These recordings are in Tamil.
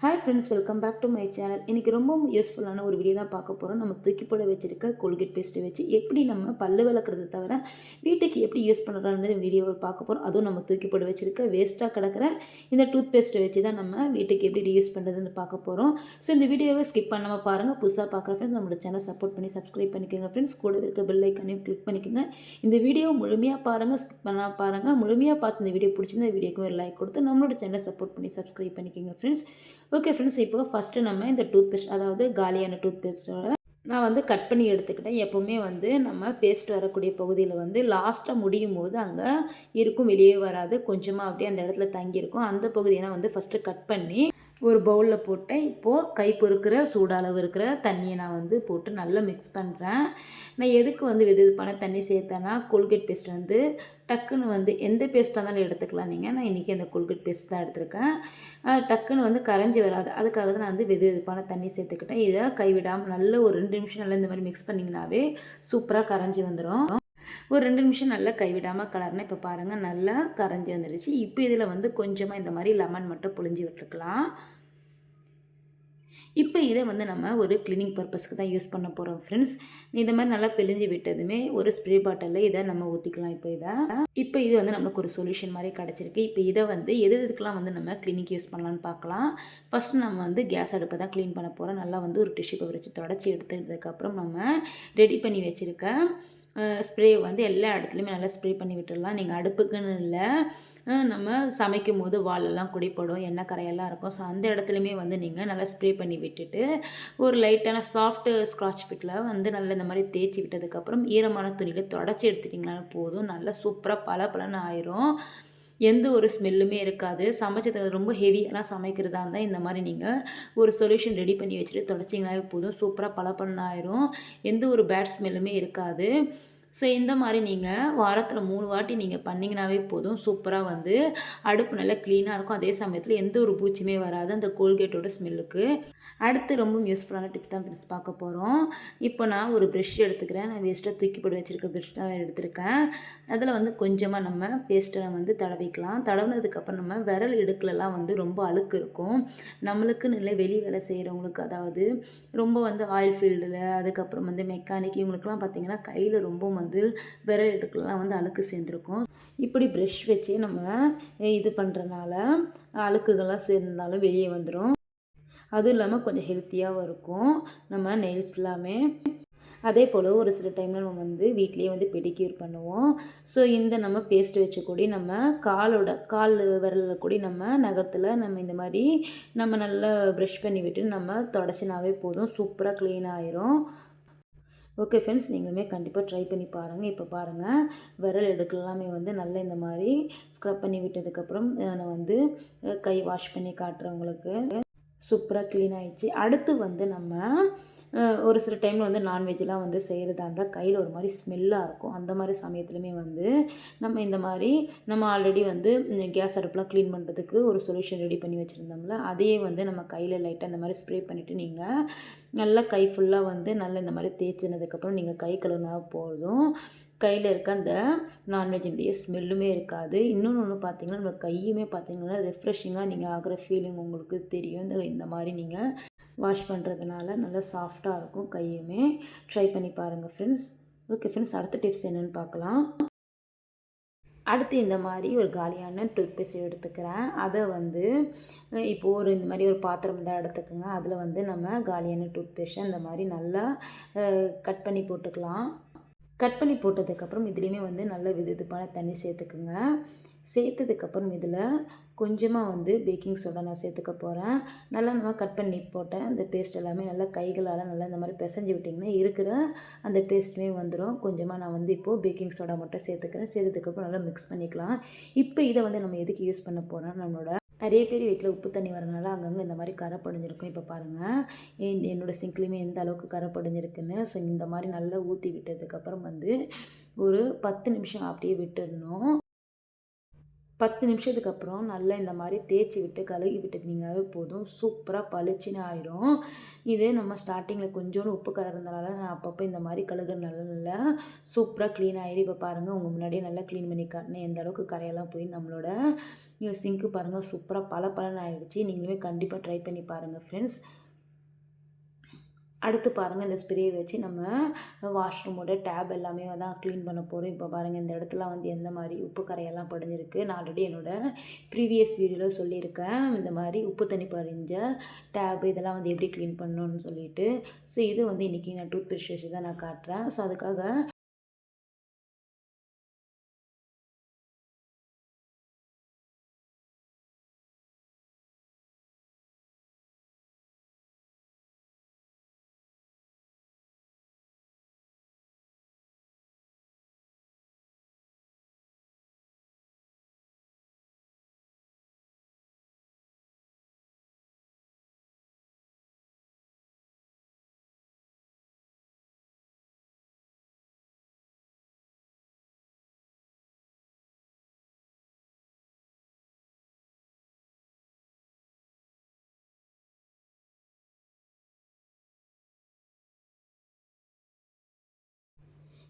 Hi friends welcome back to my channel இன்றைக்கி ரொம்ப யூஸ்ஃபுல்லான ஒரு வீடியோ தான் பார்க்க போகிறோம் நம்ம தூக்கி போட வச்சுருக்க கோல்கேட் பேஸ்ட்டை வச்சு எப்படி நம்ம பல்லு விளக்குறத தவிர வீட்டுக்கு எப்படி யூஸ் பண்ணுறான்னு வீடியோவை பார்க்க போகிறோம் அதுவும் நம்ம தூக்கி போட வச்சுருக்க வேஸ்ட்டாக கிடக்கிற இந்த டூத் பேஸ்ட்டை வச்சு தான் நம்ம வீட்டுக்கு எப்படி யூஸ் பண்ணுறதுன்னு பார்க்க போகிறோம் ஸோ இந்த வீடியோவை ஸ்கிப் பண்ணாமல் பாருங்கள் புதுசாக பார்க்குற ஃப்ரெண்ட்ஸ் நம்மளோட சேனல் சப்போர்ட் பண்ணி சப்ஸ்கிரைப் பண்ணிக்கோங்க ஃப்ரெண்ட்ஸ் கூட இருக்க பெல் ஐக்கானையும் கிளிக் பண்ணிக்கோங்க. இந்த வீடியோ முழுமையாக பாருங்கள் ஸ்கிப் பண்ணால் பாருங்கள் முழுமையாக பார்த்து இந்த வீடியோ பிடிச்சிருந்த வீடியோக்கு ஒரு லைக் கொடுத்து நம்மளோட சேனலை சப்போர்ட் பண்ணி சப்ஸ்கிரைப் பண்ணிக்கோங்க ஃப்ரெண்ட்ஸ் ஓகே ஃப்ரெண்ட்ஸ் இப்போ ஃபஸ்ட்டு நம்ம இந்த டூத் பேஸ்ட் அதாவது காலியான டூத் பேஸ்ட்டோட நான் வந்து கட் பண்ணி எடுத்துக்கிட்டேன். எப்போவுமே வந்து நம்ம பேஸ்ட் வரக்கூடிய பகுதியில் வந்து லாஸ்ட்டாக முடியும் போது அங்கே இருக்கும் வெளியே வராது. கொஞ்சமாக அப்படியே அந்த இடத்துல தங்கியிருக்கும். அந்த பகுதியை நான் வந்து ஃபஸ்ட்டு கட் பண்ணி ஒரு பவுலில் போட்டேன். இப்போது கை பொறுக்கிற சூடளவு இருக்கிற தண்ணியை நான் வந்து போட்டு நல்லா மிக்ஸ் பண்ணுறேன் நான் எதுக்கு வந்து வெது வெதுப்பான தண்ணி சேர்த்தேன்னா கோல்கேட் பேஸ்ட் வந்து டக்குன்னு வந்து எந்த பேஸ்ட்டாக இருந்தாலும் எடுத்துக்கலாம் நீங்கள் நான் இன்றைக்கி அந்த கோல்கேட் பேஸ்ட் தான் எடுத்திருக்கேன். டக்குன்னு வந்து கரைஞ்சி வராது. அதுக்காக தான் நான் வந்து வெது வெதுப்பான தண்ணி சேர்த்துக்கிட்டேன். இதை கைவிடாமல் நல்ல ஒரு ரெண்டு நிமிஷம் நல்லா இந்த மாதிரி மிக்ஸ் பண்ணிங்கனாவே சூப்பராக கரைஞ்சி வந்துடும் ஒரு ரெண்டு நிமிஷம் நல்லா கைவிடாமல் கலர்னா இப்போ பாருங்கள் நல்லா கரைஞ்சி வந்துடுச்சு இப்போ இதில் வந்து கொஞ்சமாக இந்த மாதிரி லெமன் மட்டும் புழிஞ்சி விட்டுருக்கலாம் இப்போ இதை வந்து நம்ம ஒரு கிளீனிங் பர்பஸ்க்கு தான் யூஸ் பண்ண போகிறோம் ஃப்ரெண்ட்ஸ் இந்த மாதிரி நல்லா பிழிஞ்சு விட்டதுமே ஒரு ஸ்ப்ரே பாட்டிலில் இதை நம்ம ஊற்றிக்கலாம் இப்போ இதை இப்போ இது வந்து நம்மளுக்கு ஒரு சொல்யூஷன் மாதிரி கிடச்சிருக்கு. இப்போ இதை வந்து எது இதுக்கெலாம் வந்து நம்ம கிளினிக் யூஸ் பண்ணலான்னு பார்க்கலாம் ஃபஸ்ட் நம்ம வந்து கேஸ் அடுப்பை தான் க்ளீன் பண்ண போகிறோம் நல்லா வந்து ஒரு டிஷ்யூ பேப்பர் வச்சு தொடச்சி எடுத்ததுக்கப்புறம் நம்ம ரெடி பண்ணி வச்சுருக்க ஸ்ப்ரே வந்து எல்லா இடத்துலையுமே நல்லா ஸ்ப்ரே பண்ணி விட்டுடலாம் நீங்கள் அடுப்புக்குன்னு இல்லை. நம்ம சமைக்கும் போது வாழெல்லாம் குடிப்படும் எண்ணெய் கரையெல்லாம் இருக்கும். ஸோ அந்த இடத்துலையுமே வந்து நீங்கள் நல்லா ஸ்ப்ரே பண்ணி விட்டுட்டு ஒரு லைட்டான சாஃப்ட் ஸ்க்ராட்ச் பிட்டில் வந்து நல்லா இந்த மாதிரி தேய்ச்சி விட்டதுக்கப்புறம் ஈரமான துணியில் தொடச்சி எடுத்துட்டிங்கனாலும் போதும். நல்லா சூப்பராக பல பலன்னு ஆயிரும். எந்த ஒரு ஸ்மெல்லுமே இருக்காது. சமைச்சது ரொம்ப ஹெவியெல்லாம் சமைக்கிறதா இருந்தால் இந்த மாதிரி நீங்கள் ஒரு சொல்யூஷன் ரெடி பண்ணி வச்சுட்டு தொடச்சிங்கனாவே போதும். சூப்பராக பல பண்ணாயிரும் எந்த ஒரு பேட் ஸ்மெல்லுமே இருக்காது. ஸோ இந்த மாதிரி நீங்கள் வாரத்தில் மூணு வாட்டி நீங்கள் பண்ணிங்கனாவே போதும். சூப்பராக வந்து அடுப்பு நல்லா க்ளீனாக இருக்கும். அதே சமயத்தில் எந்த ஒரு பூச்சியுமே வராது. அந்த கோல்கேட்டோட ஸ்மெல்லுக்கு அடுத்து ரொம்ப யூஸ்ஃபுல்லான டிப்ஸ் தான் ஃப்ரெண்ட்ஸ் பார்க்க போகிறோம் இப்போ நான் ஒரு ப்ரெஷ் எடுத்துக்கிறேன். நான் வேஸ்ட்டாக தூக்கி போட்டு வச்சுருக்க ப்ரெஷ் தான் எடுத்திருக்கேன். அதில் வந்து கொஞ்சமாக நம்ம பேஸ்ட்டை வந்து தடவிக்கலாம். தடவினதுக்கப்புறம் நம்ம விரல் இடுக்கலலாம் வந்து ரொம்ப அழுக்கு இருக்கும். நம்மளுக்குன்னு இல்லை வெளி வேலை செய்கிறவங்களுக்கு அதாவது ரொம்ப வந்து ஆயில் ஃபீல்டில் அதுக்கப்புறம் வந்து மெக்கானிக் இவங்களுக்குலாம் பார்த்திங்கன்னா கையில் ரொம்ப வந்து வந்து விரல் இடுக்கெல்லாம் வந்து அழுக்கு சேர்ந்துருக்கும். இப்படி ப்ரெஷ் வச்சு நம்ம இது பண்ணுறனால அழுக்குகள்லாம் சேர்ந்தாலும் வெளியே வந்துடும் அதுவும் இல்லாமல் கொஞ்சம் ஹெல்த்தியாகவும் இருக்கும். நம்ம நெயில்ஸ் எல்லாமே. அதே போல் ஒரு சில டைமில் நம்ம வந்து வீட்லேயே வந்து பெடிக்யூர் பண்ணுவோம். ஸோ இந்த நம்ம பேஸ்ட் வச்ச கூடி நம்ம காலோட கால் விரலில் கூடி நம்ம நகத்தில் நம்ம இந்த மாதிரி நம்ம நல்லா ப்ரஷ் பண்ணி விட்டு நம்ம தொடச்சினாவே போதும். சூப்பராக க்ளீன் ஆயிரும். ஓகே ஃப்ரெண்ட்ஸ் நீங்களுமே கண்டிப்பாக ட்ரை பண்ணி பாருங்கள் இப்போ பாருங்கள் விரல் எடுக்கலாமே வந்து நல்லா இந்த மாதிரி ஸ்க்ரப் பண்ணி விட்டதுக்கப்புறம் நான் வந்து கை வாஷ் பண்ணி காட்டுறேன் உங்களுக்கு. சூப்பராக க்ளீன் ஆகிடுச்சு அடுத்து வந்து நம்ம ஒரு சில டைமில் வந்து நான்வெஜ்லாம் வந்து செய்கிறதா இருந்தால் கையில் ஒரு மாதிரி ஸ்மெல்லாக இருக்கும். அந்த மாதிரி சமயத்துலையுமே வந்து நம்ம இந்த மாதிரி நம்ம ஆல்ரெடி வந்து கேஸ் அடுப்புலாம் க்ளீன் பண்ணுறதுக்கு ஒரு சொல்யூஷன் ரெடி பண்ணி வச்சுருந்தோம்ல அதையே வந்து நம்ம கையில் லைட்டாக இந்த மாதிரி ஸ்ப்ரே பண்ணிவிட்டு நீங்கள் நல்லா கை ஃபுல்லாக வந்து நல்லா இந்த மாதிரி தேய்ச்சினதுக்கப்புறம் நீங்கள் கை கழுவினா போதும். கையில் இருக்க அந்த நான்வெஜினுடைய ஸ்மெல்லுமே இருக்காது. இன்னொன்று ஒன்று பார்த்தீங்கன்னா நம்ம கையுமே பார்த்தீங்கன்னா ரெஃப்ரெஷிங்காக நீங்கள் ஆகிற ஃபீலிங் உங்களுக்கு தெரியும். இந்த இந்த மாதிரி நீங்கள் வாஷ் பண்ணுறதுனால நல்லா சாஃப்டாக இருக்கும் கையுமே. ட்ரை பண்ணி பாருங்கள் ஃப்ரெண்ட்ஸ் ஓகே ஃப்ரெண்ட்ஸ் அடுத்த டிப்ஸ் என்னென்னு பார்க்கலாம் அடுத்து இந்த மாதிரி ஒரு காலியான டூத் பேஸ்ட் எடுத்துக்கிறேன். அதை வந்து இப்போது ஒரு இந்த மாதிரி ஒரு பாத்திரம் தான் எடுத்துக்கோங்க. அதில் வந்து நம்ம காலியான டூத் பேஸ்ட்டை இந்த மாதிரி நல்லா கட் பண்ணி போட்டுக்கலாம். கட் பண்ணி போட்டதுக்கப்புறம் இதுலேயுமே வந்து நல்ல விது விதுப்பான தண்ணி சேர்த்துக்குங்க. சேர்த்ததுக்கப்புறம் இதில் கொஞ்சமாக வந்து பேக்கிங் சோடா நான் சேர்த்துக்க போகிறேன் நல்லா நம்ம கட் பண்ணி போட்டேன். அந்த பேஸ்ட் எல்லாமே நல்லா கைகளால் நல்லா இந்த மாதிரி பிசைஞ்சு விட்டிங்கன்னா இருக்கிற அந்த பேஸ்ட்டுமே வந்துடும் கொஞ்சமாக நான் வந்து இப்போது பேக்கிங் சோடா மட்டும் சேர்த்துக்கிறேன். சேர்த்ததுக்கப்புறம் நல்லா மிக்ஸ் பண்ணிக்கலாம். இப்போ இதை வந்து நம்ம எதுக்கு யூஸ் பண்ண போகிறோம் நம்மளோட நிறைய பேர் வீட்டில் உப்பு தண்ணி வரனால அங்கங்கே இந்த மாதிரி கரை படிஞ்சிருக்கும் இப்போ பாருங்கள் என்னோடய சிங்க்லேயுமே எந்த அளவுக்கு கரை படிஞ்சிருக்குன்னு ஸோ இந்த மாதிரி நல்லா ஊற்றி விட்டதுக்கப்புறம் வந்து ஒரு பத்து நிமிஷம் அப்படியே விட்டுடணும் பத்து நிமிஷத்துக்கு அப்புறம் நல்லா இந்த மாதிரி தேய்ச்சி விட்டு கழுகி விட்டுட்டிங்கனாவே போதும். சூப்பராக பளிச்சுன்னு ஆயிடும் இது நம்ம ஸ்டார்டிங்கில் கொஞ்சோண்டு உப்பு கலர்ந்தனால நான் அப்பப்போ இந்த மாதிரி கழுகுறதுனால நல்லா சூப்பராக க்ளீன் ஆகிடும் இப்போ பாருங்கள் உங்கள் முன்னாடியே நல்லா க்ளீன் பண்ணி காட்டினேன் எந்த அளவுக்கு கரையெல்லாம் போய் நம்மளோட சிங்க்கு பாருங்கள் சூப்பராக பல பலன் ஆகிடுச்சு நீங்களுமே கண்டிப்பாக ட்ரை பண்ணி பாருங்கள் ஃப்ரெண்ட்ஸ் அடுத்து பாருங்கள் இந்த ஸ்ப்ரே வச்சு நம்ம வாஷ்ரூமோட டேப் எல்லாமே தான் க்ளீன் பண்ண போகிறோம் இப்போ பாருங்கள் இந்த இடத்துல வந்து எந்த மாதிரி உப்பு கரையெல்லாம் படிஞ்சிருக்கு. நான் ஆல்ரெடி என்னோடய ப்ரீவியஸ் வீடியோவில் சொல்லியிருக்கேன். இந்த மாதிரி உப்பு தண்ணி படிஞ்ச டேப் இதெல்லாம் வந்து எப்படி க்ளீன் பண்ணணும்னு சொல்லிட்டு. ஸோ இது வந்து இன்றைக்கி நான் டூத் ப்ரஷ் வச்சு தான் நான் காட்டுறேன். ஸோ அதுக்காக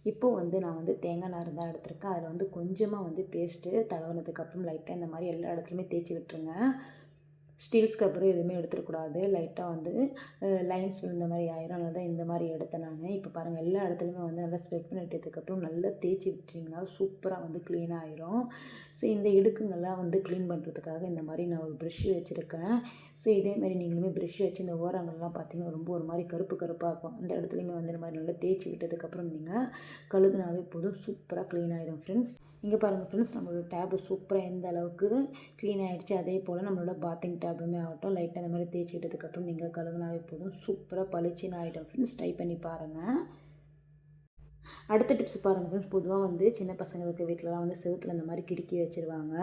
இப்போது வந்து நான் வந்து தேங்காய் நார் தான் எடுத்திருக்கேன். அதில் வந்து கொஞ்சமாக வந்து பேஸ்ட்டு தடவினதுக்கப்புறம் லைட்டாக இந்த மாதிரி எல்லா இடத்துலையுமே தேய்ச்சி விட்டுருங்க. ஸ்டீல் ஸ்க்ரப்பரும் எதுவுமே எடுத்துடக்கூடாது. லைட்டாக வந்து லைன்ஸ் விழுந்த மாதிரி ஆயிரும். அதனால தான் இந்த மாதிரி எடுத்தேன் நான். இப்போ பாருங்கள் எல்லா இடத்துலையுமே வந்து நல்லா ஸ்ப்ரெட் பண்ணிட்டதுக்கப்புறம் நல்லா தேய்ச்சி விட்டிங்கன்னா சூப்பராக வந்து க்ளீன் ஆயிரும். ஸோ இந்த இடுக்குங்கள்லாம் வந்து க்ளீன் பண்ணுறதுக்காக இந்த மாதிரி நான் ஒரு ப்ரெஷ் வச்சுருக்கேன். ஸோ இதேமாதிரி நீங்களுமே ப்ரெஷ் வச்சு இந்த ஓரங்கள்லாம் பார்த்தீங்கன்னா ரொம்ப ஒரு மாதிரி கருப்பு கருப்பாக இருக்கும். அந்த இடத்துலையுமே வந்து இந்த மாதிரி நல்லா தேய்ச்சி விட்டதுக்கப்புறம் நீங்கள் கழுகுனாவே போதும். சூப்பராக க்ளீன் ஆகிடும் ஃப்ரெண்ட்ஸ் இங்கே பாருங்கள் ஃப்ரெண்ட்ஸ் நம்மளோட டேப் சூப்பராக எந்த அளவுக்கு க்ளீன் ஆகிடுச்சு அதே போல் நம்மளோட பாத்திங் டேபுமே ஆகட்டும் லைட்டாக அந்த மாதிரி தேய்ச்சிக்கிட்டதுக்கப்புறம் நீங்கள் கழுகுனாவே போதும். சூப்பராக பளிச்சின்னு ஆகிடும் ஃப்ரெண்ட்ஸ் ட்ரை பண்ணி பாருங்கள் அடுத்த டிப்ஸ் பாருங்கள் ஃப்ரெண்ட்ஸ் பொதுவாக வந்து சின்ன பசங்களுக்கு வீட்டிலலாம் வந்து செவத்தில் இந்த மாதிரி கிறுக்கி வச்சுருவாங்க.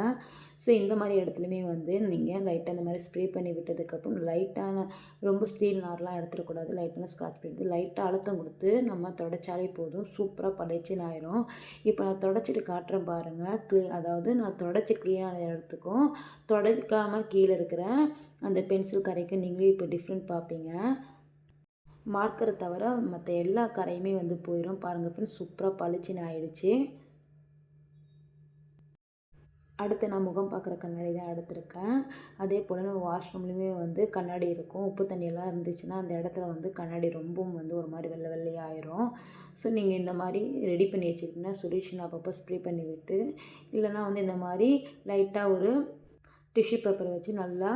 ஸோ இந்த மாதிரி இடத்துலையுமே வந்து நீங்கள் லைட்டாக இந்த மாதிரி ஸ்ப்ரே பண்ணி விட்டதுக்கப்புறம் லைட்டான ரொம்ப ஸ்டீல் நார்லாம் எடுத்துடக்கூடாது. லைட்டான ஸ்க்ராட்ச் பண்ணி லைட்டாக அழுத்தம் கொடுத்து நம்ம தொடச்சாலே போதும். சூப்பராக படைச்சின்னு ஆயிரும். இப்போ நான் தொடச்சிட்டு காட்டுறேன் பாருங்கள் க்ளீ அதாவது நான் தொடச்சி க்ளீனான இடத்துக்கும் தொடக்காமல் கீழே இருக்கிற அந்த பென்சில் கரைக்கும் நீங்களே இப்போ டிஃப்ரெண்ட் பார்ப்பீங்க மார்க்கரை தவிர மற்ற எல்லா கரையுமே வந்து போயிடும் பாருங்கள் ஃப்ரெண்ட்ஸ் சூப்பராக பளிச்சுன்னு ஆயிடுச்சு. அடுத்து நான் முகம் பார்க்குற கண்ணாடி தான் எடுத்திருக்கேன். அதே போல் நம்ம வாஷ்ரூம்லேயுமே வந்து கண்ணாடி இருக்கும். உப்பு தண்ணியெல்லாம் இருந்துச்சுன்னா அந்த இடத்துல வந்து கண்ணாடி ரொம்பவும் வந்து ஒரு மாதிரி வெள்ளை வெள்ளையாயிரும் ஸோ நீங்கள் இந்த மாதிரி ரெடி பண்ணி வச்சுக்கிட்டிங்கன்னா சொல்யூஷன் அப்பப்போ ஸ்ப்ரே பண்ணி விட்டு இல்லைனா வந்து இந்த மாதிரி லைட்டாக ஒரு டிஷ்யூ பேப்பரை வச்சு நல்லா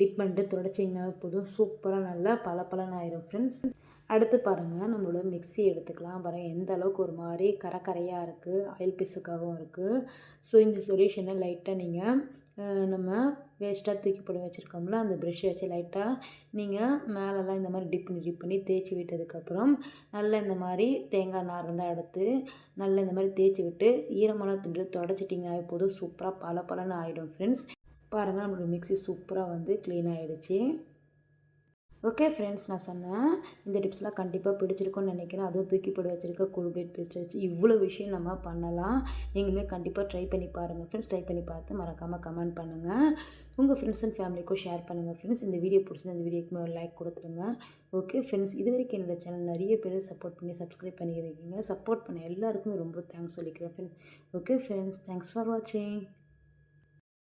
டிப் பண்ணிட்டு துடைச்சிங்கன்னா போதும். சூப்பராக நல்லா பல பலன் ஆயிரும் ஃப்ரெண்ட்ஸ் அடுத்து பாருங்கள் நம்மளோட மிக்சி எடுத்துக்கலாம். பாருங்கள் எந்த அளவுக்கு ஒரு மாதிரி கரக்கரையாக இருக்குது ஆயில் பிசுக்காகவும் இருக்குது ஸோ இந்த சொல்யூஷனை லைட்டாக நீங்கள் நம்ம வேஸ்ட்டாக தூக்கி போட வச்சுருக்கோம்ல அந்த ப்ரெஷ்ஷை வச்சு லைட்டாக நீங்கள் மேலெல்லாம் இந்த மாதிரி டிப் பண்ணி டிப் பண்ணி தேய்ச்சி விட்டதுக்கப்புறம் நல்லா இந்த மாதிரி தேங்காய் நார் இருந்தால் எடுத்து நல்லா இந்த மாதிரி தேய்ச்சி விட்டு ஈரமெல்லாம் துண்டு தொடச்சிட்டிங்கனாவே போதும். சூப்பராக பல பலன்னு ஆகிடும் ஃப்ரெண்ட்ஸ் பாருங்கள் நம்மளோட மிக்சி சூப்பராக வந்து க்ளீன் ஆகிடுச்சு ஓகே ஃப்ரெண்ட்ஸ் நான் சொன்னேன் இந்த டிப்ஸ்லாம் கண்டிப்பாக பிடிச்சிருக்கும்னு நினைக்கிறேன். அதுவும் தூக்கி போட வச்சுருக்க கோல்கேட் பிடிச்சி வச்சு இவ்வளோ விஷயம் நம்ம பண்ணலாம். நீங்களுமே கண்டிப்பாக ட்ரை பண்ணி பாருங்கள் ஃப்ரெண்ட்ஸ் ட்ரை பண்ணி பார்த்து மறக்காமல் கமெண்ட் பண்ணுங்கள் உங்கள் ஃப்ரெண்ட்ஸ் அண்ட் ஃபேமிலிக்கும் ஷேர் பண்ணுங்கள் ஃப்ரெண்ட்ஸ் இந்த வீடியோ பிடிச்சி இந்த வீடியோக்குமே ஒரு லைக் கொடுத்துருங்க. ஓகே ஃப்ரெண்ட்ஸ் இது வரைக்கும் என்னோடய சேனல் நிறைய பேர் சப்போர்ட் பண்ணி சப்ஸ்கிரைப் பண்ணியிருக்கீங்க சப்போர்ட் பண்ண எல்லாருக்குமே ரொம்ப தேங்க்ஸ் சொல்லிக்கிறேன் friends okay friends thanks for வாட்சிங்